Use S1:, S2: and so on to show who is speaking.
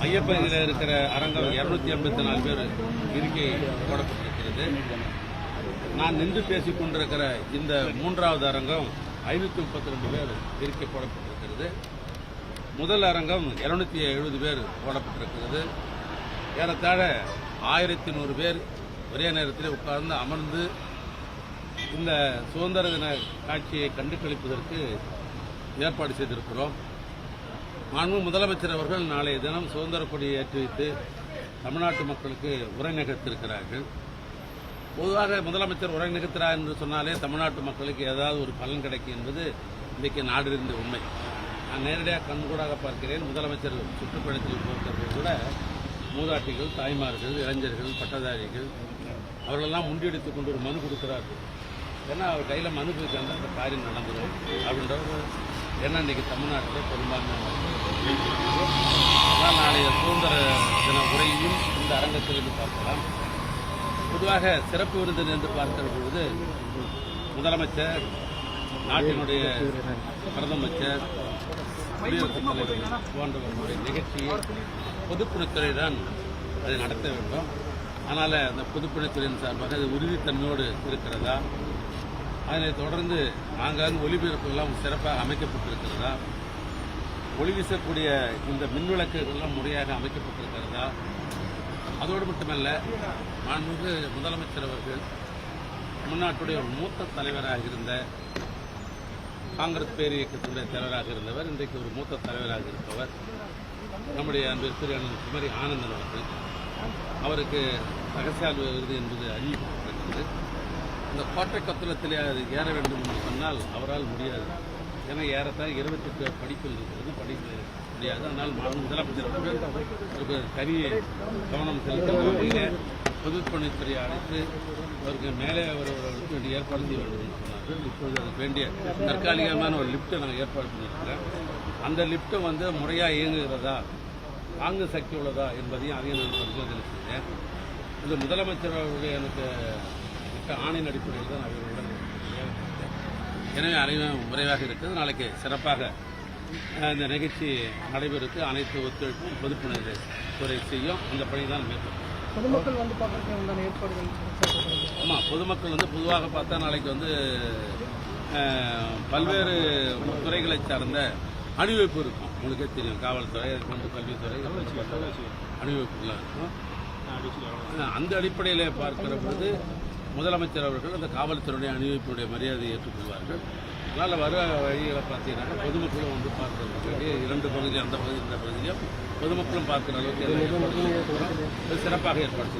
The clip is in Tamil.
S1: மையப்பகுதியில் இருக்கிற அரங்கம் இருநூத்தி ஐம்பத்தி நாலு பேர் இருக்கை போடப்பட்டிருக்கிறது நான் நின்று பேசிக் கொண்டிருக்கிற இந்த மூன்றாவது அரங்கம் ஐநூற்றி முப்பத்தி ரெண்டு பேர் இருக்கை போடப்பட்டிருக்கிறது. முதல் அரங்கம் இருநூத்தி எழுபது பேர் போடப்பட்டிருக்கிறது. ஏறத்தாழ ஆயிரத்தி நூறு பேர் ஒரே நேரத்தில் உட்கார்ந்து அமர்ந்து இந்த சுதந்திர தின காட்சியை கண்டு கழிப்பதற்கு ஏற்பாடு செய்திருக்கிறோம். மாண்பு முதலமைச்சர் அவர்கள் நாளைய தினம் சுதந்திர கொடியை ஏற்றி வைத்து தமிழ்நாட்டு மக்களுக்கு உரை நிகழ்த்திருக்கிறார்கள் பொதுவாக முதலமைச்சர் உரை நிகழ்த்துறார் என்று சொன்னாலே தமிழ்நாட்டு மக்களுக்கு ஏதாவது ஒரு பலன் கிடைக்கும் என்பது இன்றைக்கு நாடிருந்த உண்மை. நான் நேரடியாக கண்கூடாக பார்க்கிறேன். முதலமைச்சர் சுற்றுப்பயணத்தில் போகிறபோது கூட மூதாட்டிகள் தாய்மார்கள் இளைஞர்கள் பட்டதாரிகள் அவர்களெல்லாம் முண்டியடித்துக் கொண்டு ஒரு மனு கொடுக்கிறார்கள். ஏன்னா அவர் கையில் மனு போய் அந்த காரியம் நடந்துடும் அப்படின்ற ஒரு ஏன்னா இன்றைக்கி தமிழ்நாட்டில் பெரும்பான்மையான நாளைய சுதந்திர தின உரையும் இந்த அரங்கத்திலிருந்து பார்க்கலாம். பொதுவாக சிறப்பு விருந்தினர் என்று பார்க்கிற பொழுது முதலமைச்சர் நாட்டினுடைய பிரதமர் குடியரசுத் தலைவர் போன்றவர்களுடைய நிகழ்ச்சியை பொதுப்பணித்துறை தான் அதை நடத்த வேண்டும். ஆனால் அந்த பொதுப்பணித்துறையின் சார்பாக அது உறுதித்தன்மையோடு இருக்கிறதா? அதனைத் தொடர்ந்து ஆங்காங்கு ஒளிபரப்புகள்லாம் சிறப்பாக அமைக்கப்பட்டிருக்கிறதா? ஒளி வீசக்கூடிய இந்த மின்விளக்குகள்லாம் முறையாக அமைக்கப்பட்டிருக்கிறதா? அதோடு மட்டுமல்ல மாண்புமிகு முதலமைச்சர் அவர்கள் தமிழ்நாட்டுடைய ஒரு மூத்த தலைவராக இருந்த காங்கிரஸ் பேர் தலைவராக இருந்தவர் இன்றைக்கு ஒரு மூத்த தலைவராக இருப்பவர் நம்முடைய அன்பிற்குரிய அண்ணன் குமரி ஆனந்தன் அவர்கள். அவருக்கு ரகசியால் விருது என்பது அறிவிக்கப்பட்டிருக்கிறது. இந்த கோட்டை கொத்தளத்திலே அது ஏற வேண்டும் என்று சொன்னால் அவரால் முடியாது. ஏன்னா ஏறத்தான் இருபத்தெட்டு படிப்பில் இருக்கிறது படிப்பு முடியாது. அதனால் முதலமைச்சர் ஒரு கவனம் செலுத்த வகையிலே பொதுப்பணித்துறை அழைத்து அவருக்கு மேலே வருவதற்கு வேண்டிய ஏற்பாடு செய்ய வேண்டும் என்று சொன்னார்கள். அதுக்கு வேண்டிய தற்காலிகமான ஒரு லிஃப்ட்டை நாங்கள் ஏற்பாடு பண்ணியிருக்கிறேன். அந்த லிஃப்ட்டை வந்து முறையாக இயங்குகிறதா வாங்கு சக்தி உள்ளதா என்பதையும் அதையும் நான் பரிசோதனை செய்தேன். இது முதலமைச்சர் அவர்கள் எனக்கு மிக்க ஆணையின் அடிப்படையில் தான் அவர்களுடன். எனவே அனைவரும் விரைவாக இருக்கிறது. நாளைக்கு சிறப்பாக இந்த நிகழ்ச்சி நடைபெறுக்கு அனைத்து ஒத்துழைப்பும் பொதுப்பணித்துறை துறை செய்யும். அந்த பணி தான் மேற்கொள்ளும்.
S2: பொதுமக்கள் வந்து பார்க்கறதுக்கு ஏற்பாடுகள்.
S1: ஆமாம் பொதுமக்கள் வந்து பொதுவாக பார்த்தா நாளைக்கு வந்து பல்வேறு துறைகளை சார்ந்த அணிவகுப்பு இருக்கும். உங்களுக்கே தெரியும் காவல்துறை அதுக்கு வந்து கல்வித்துறை அணிவகுப்புலாம் இருக்கும். அந்த அடிப்படையில் பார்க்கிற பொழுது முதலமைச்சர் அவர்கள் அந்த காவல்துறையுடைய அணிவிப்பினுடைய மரியாதையை ஏற்றுக்கொள்வார்கள் அதனால் வர வழிகளை பார்த்தீங்கன்னா பொதுமக்களும் வந்து பார்க்கறதுக்கு இரண்டு பகுதி அந்த பகுதி இந்த பகுதியும் பொதுமக்களும் பார்க்குற அளவுக்கு சிறப்பாக ஏற்பாடு